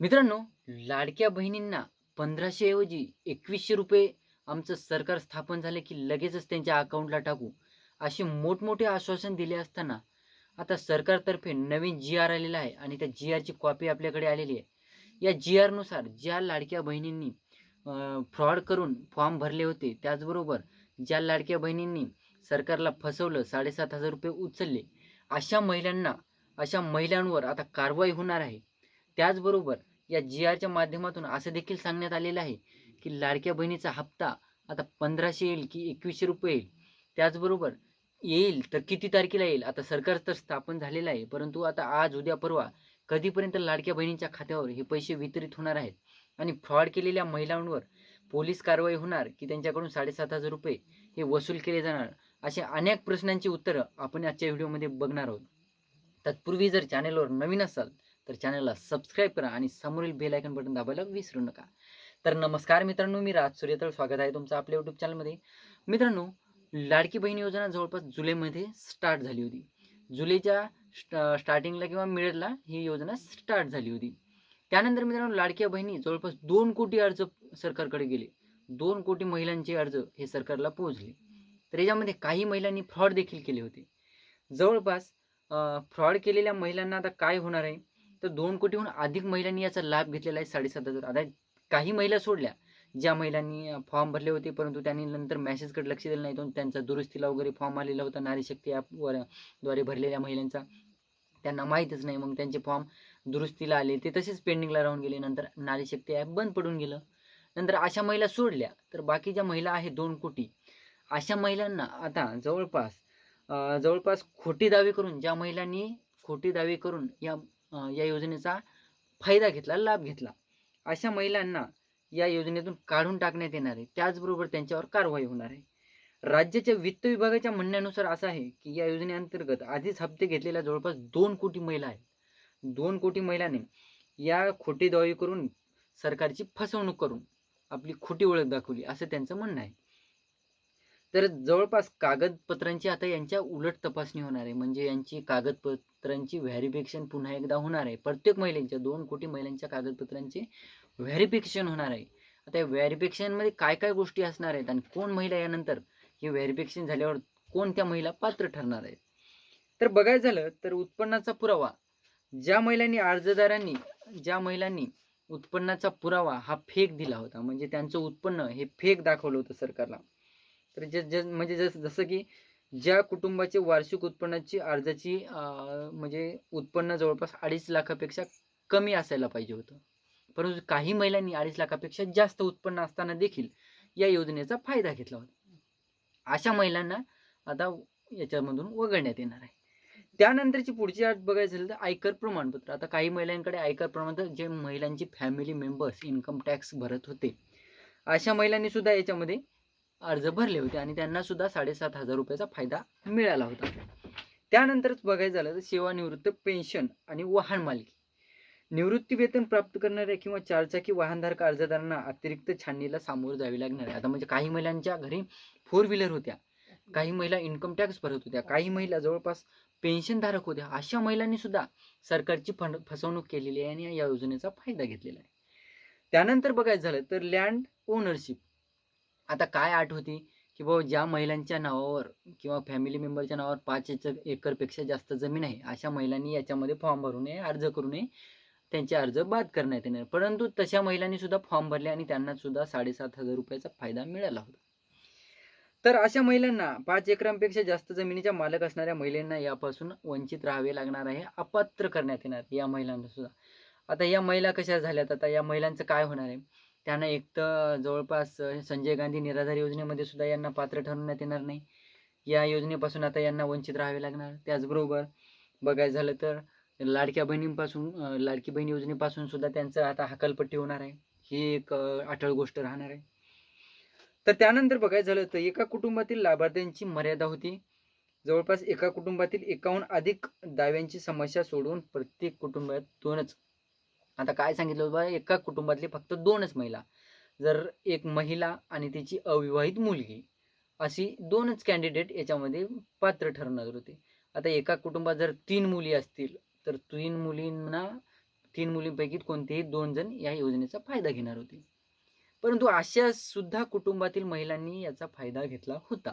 मित्रांनो लाडक्या बहिणींना पंधराशे ऐवजी एकवीसशे रुपये आमचं सरकार स्थापन झालं की लगेचच त्यांच्या अकाउंटला टाकू असे मोठमोठे आश्वासन दिले असताना आता सरकारतर्फे नवीन जी आर आलेला आहे आणि त्या जी आरची कॉपी आपल्याकडे आलेली आहे. या जी आरनुसार ज्या लाडक्या बहिणींनी फ्रॉड करून फॉर्म भरले होते त्याचबरोबर ज्या लाडक्या बहिणींनी सरकारला फसवलं साडेसात हजार रुपये उचलले अशा महिलांना अशा महिलांवर आता कारवाई होणार आहे. त्याचबरोबर या जी आरच्या माध्यमातून असं देखील सांगण्यात आलेलं आहे की लाडक्या बहिणीचा हप्ता आता पंधराशे येईल की एकवीसशे रुपये येईल. त्याचबरोबर येईल तर किती तारखेला येईल? आता सरकार तर स्थापन झालेलं आहे परंतु आता आज उद्या परवा कधीपर्यंत लाडक्या बहिणींच्या खात्यावर हे पैसे वितरित होणार आहेत? आणि फ्रॉड केलेल्या महिलांवर पोलीस कारवाई होणार की त्यांच्याकडून साडेसात हजार रुपये हे वसूल केले जाणार? अशा अनेक प्रश्नांची उत्तरं आपण आजच्या व्हिडिओमध्ये बघणार आहोत. तत्पूर्वी जर चॅनेलवर नवीन असाल तर चॅनलला सबस्क्राईब करा आणि समोरील बेल आयकन बटन दाबायला विसरू नका. तर नमस्कार मित्रांनो मी राज सूर्यतळ. स्वागत आहे तुमचं आपल्या यूट्यूब चॅनलमध्ये मित्रांनो लाडकी बहीण योजना जवळपास जुलैमध्ये स्टार्ट झाली होती. जुलैच्या स्टा स्टार्टिंगला किंवा मिडला ही योजना स्टार्ट झाली होती. त्यानंतर मित्रांनो लाडक्या बहिणी जवळपास दोन कोटी अर्ज सरकारकडे गेले. दोन कोटी महिलांचे अर्ज हे सरकारला पोहोचले. तर याच्यामध्ये काही महिलांनी फ्रॉड देखील केले होते. जवळपास फ्रॉड केलेल्या महिलांना आता काय होणार आहे? तर दोन कोटीहून अधिक महिलांनी याचा लाभ घेतलेला आहे साडेसात हजार. आता काही महिला सोडल्या ज्या महिलांनी फॉर्म भरले होते परंतु त्यांनी नंतर मॅसेजकडे लक्ष दिलं नाही. त्यांचा दुरुस्तीला वगैरे फॉर्म आलेला होता नारी शक्ती ॲपवर द्वारे भरलेल्या महिलांचा. त्यांना माहीतच नाही. मग त्यांचे फॉर्म दुरुस्तीला आले. ते तसेच पेंडिंगला राहून गेले. नंतर नारी शक्ती ॲप बंद पडून गेलं. नंतर अशा महिला सोडल्या. तर बाकी ज्या महिला आहेत दोन कोटी अशा महिलांना आता जवळपास जवळपास खोटी दावे करून ज्या महिलांनी खोटे दावे करून या या योजनेचा फायदा घेतला लाभ घेतला. अशा महिलांना या योजनेतून काढून टाकण्यात येणार आहे. त्याचबरोबर त्यांच्यावर कारवाई होणार आहे. राज्याच्या वित्त विभागाच्या म्हणण्यानुसार असं आहे की या योजनेअंतर्गत आधीच हप्ते घेतलेल्या जवळपास दोन कोटी महिला आहेत. दोन कोटी महिलांनी या खोटी दावे करून सरकारची फसवणूक करून आपली खोटी ओळख दाखवली असं त्यांचं म्हणणं आहे. तर जवळपास कागदपत्रांची आता यांच्या उलट तपासणी होणार आहे. म्हणजे यांची कागदपत्रांची व्हॅरिफिकेशन पुन्हा एकदा होणार आहे. प्रत्येक महिलेच्या दोन कोटी महिलांच्या कागदपत्रांचे व्हॅरिफिकेशन होणार आहे. आता या व्हॅरिफिकेशनमध्ये काय काय गोष्टी असणार आहेत आणि कोण महिला यानंतर हे व्हॅरिफिकेशन झाल्यावर कोणत्या महिला पात्र ठरणार आहेत? तर बघायचं झालं तर उत्पन्नाचा पुरावा. ज्या महिलांनी अर्जदारांनी ज्या महिलांनी उत्पन्नाचा पुरावा हा फेक दिला होता म्हणजे त्यांचं उत्पन्न हे फेक दाखवलं होतं सरकारला. तर जे जे म्हणजे जस जसं की ज्या कुटुंबाचे वार्षिक उत्पन्नाची अर्जाची म्हणजे उत्पन्न जवळपास अडीच लाखापेक्षा कमी असायला पाहिजे होतं. परंतु काही महिलांनी अडीच लाखापेक्षा जास्त उत्पन्न असताना देखील या योजनेचा फायदा घेतला होता. अशा महिलांना आता याच्यामधून वगळण्यात येणार आहे. त्यानंतरची पुढची अट बघायचं झालं तर आयकर प्रमाणपत्र. आता काही महिलांकडे आयकर प्रमाणपत्र जे महिलांची फॅमिली मेंबर्स इन्कम टॅक्स भरत होते. अशा महिलांनी सुद्धा याच्यामध्ये अर्ज भरले होते आणि त्यांना सुद्धा साडेसात हजार रुपयाचा फायदा मिळाला होता. त्यानंतरच बघायचं झालं तर सेवानिवृत्त पेन्शन आणि वाहन मालकी. निवृत्ती वेतन प्राप्त करणाऱ्या किंवा चारचाकी वाहनधारक अर्जदारांना अतिरिक्त छाननीला सामोरं जावे लागणार आहे. आता म्हणजे काही महिलांच्या घरी फोर व्हीलर होत्या काही महिला इन्कम टॅक्स भरत होत्या काही महिला जवळपास पेन्शनधारक होत्या. अशा महिलांनी सुद्धा सरकारची फंड फसवणूक केलेली आहे आणि या योजनेचा फायदा घेतलेला आहे. त्यानंतर बघायचं झालं तर लँड ओनरशिप आता काय आठ होती? की बाबा ज्या महिलांच्या नावावर किंवा फॅमिली मेंबरच्या नावावर पाच एकरपेक्षा जास्त जमीन आहे अशा महिलांनी याच्यामध्ये फॉर्म भरू नये अर्ज करू नये. त्यांचे अर्ज बाद करण्यात येणार. परंतु तशा महिलांनी सुद्धा फॉर्म भरले आणि त्यांना सुद्धा साडेसात हजार रुपयाचा फायदा मिळाला होता. तर अशा महिलांना पाच एकरांपेक्षा जास्त जमिनीच्या मालक असणाऱ्या महिलांना यापासून वंचित राहावे लागणार आहे अपात्र करण्यात येणार या महिलांना सुद्धा. आता या महिला कशा झाल्यात? आता या महिलांचं काय होणार आहे? त्यांना एक तर जवळपास संजय गांधी निराधार योजनेमध्ये सुद्धा यांना पात्र ठरवण्यात येणार नाही. या योजनेपासून आता यांना वंचित राहावे लागणार. त्याचबरोबर बघायचं झालं तर लाडक्या बहिणींपासून लाडकी बहीण योजनेपासून सुद्धा त्यांचं आता हकालपट्टी होणार आहे. ही एक अटळ गोष्ट राहणार आहे. तर त्यानंतर बघायचं झालं तर एका कुटुंबातील लाभार्थ्यांची मर्यादा होती. जवळपास एका कुटुंबातील एकाहून अधिक दाव्यांची समस्या सोडवून प्रत्येक कुटुंबात दोनच आता काय सांगितलं होतं एका कुटुंबातली फक्त दोनच महिला. जर एक महिला आणि तिची अविवाहित मुलगी अशी दोनच कॅन्डिडेट याच्यामध्ये पात्र ठरणार होते. आता एका कुटुंबात जर तीन मुली असतील तर तीन मुलींना तीन मुलींपैकी कोणतेही दोन जण या योजनेचा फायदा घेणार होते. परंतु अशा सुद्धा कुटुंबातील महिलांनी याचा फायदा घेतला होता.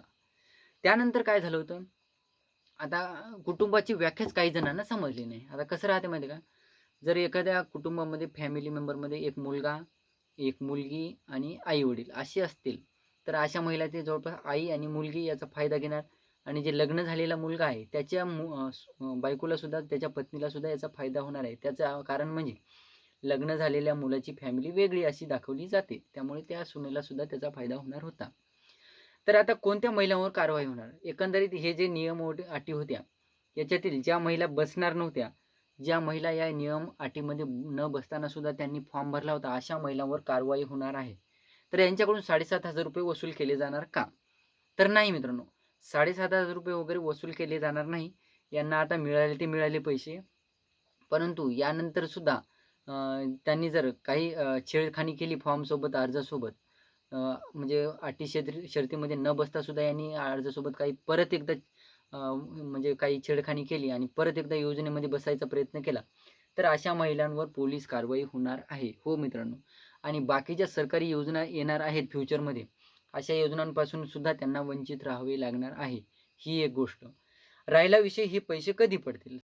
त्यानंतर काय झालं होतं? आता कुटुंबाची व्याख्याच काही जणांना समजली नाही. आता कसं राहते माहिती का? जर एखाद्या कुटुंबामध्ये फॅमिली मेंबरमध्ये एक मुलगा एक मुलगी आणि आई वडील असे असतील तर अशा महिला ते जवळपास आई आणि मुलगी याचा फायदा घेणार. आणि जे लग्न झालेला मुलगा आहे त्याच्या मु बायकोलासुद्धा बायकोला सुद्धा त्याच्या पत्नीला सुद्धा याचा फायदा होणार आहे. त्याचं कारण म्हणजे लग्न झालेल्या मुलाची फॅमिली वेगळी अशी दाखवली जाते. त्यामुळे त्या सुनेला सुद्धा त्याचा फायदा होणार होता. तर आता कोणत्या महिलांवर कारवाई होणार? एकंदरीत हे जे नियम अटी होत्या याच्यातील ज्या महिला बसणार नव्हत्या ज्या महिला या नियम अटीमध्ये न बसताना सुद्धा त्यांनी फॉर्म भरला होता अशा महिलांवर कारवाई होणार आहे. तर यांच्याकडून साडेसात हजार रुपये वसूल केले जाणार का? तर नाही मित्रांनो साडेसात हजार रुपये वगैरे वसूल केले जाणार नाही. यांना आता मिळाले ते मिळाले पैसे. परंतु यानंतर सुद्धा त्यांनी जर काही छेडखानी केली फॉर्मसोबत अर्जासोबत म्हणजे अटी शर्ती शर्तीमध्ये न बसता सुद्धा यांनी अर्जासोबत काही परत एकदा म्हणजे काही छेडखानी केली आणि परत एकदा योजनेमध्ये बसायचा प्रयत्न केला तर अशा महिलांवर पोलीस कारवाई होणार आहे. हो मित्रांनो. आणि बाकीच्या सरकारी योजना येणार आहेत फ्युचरमध्ये. अशा योजनांपासून सुद्धा त्यांना वंचित राहावे लागणार आहे. ही एक गोष्ट. राहिला विषय हे पैसे कधी पडतील?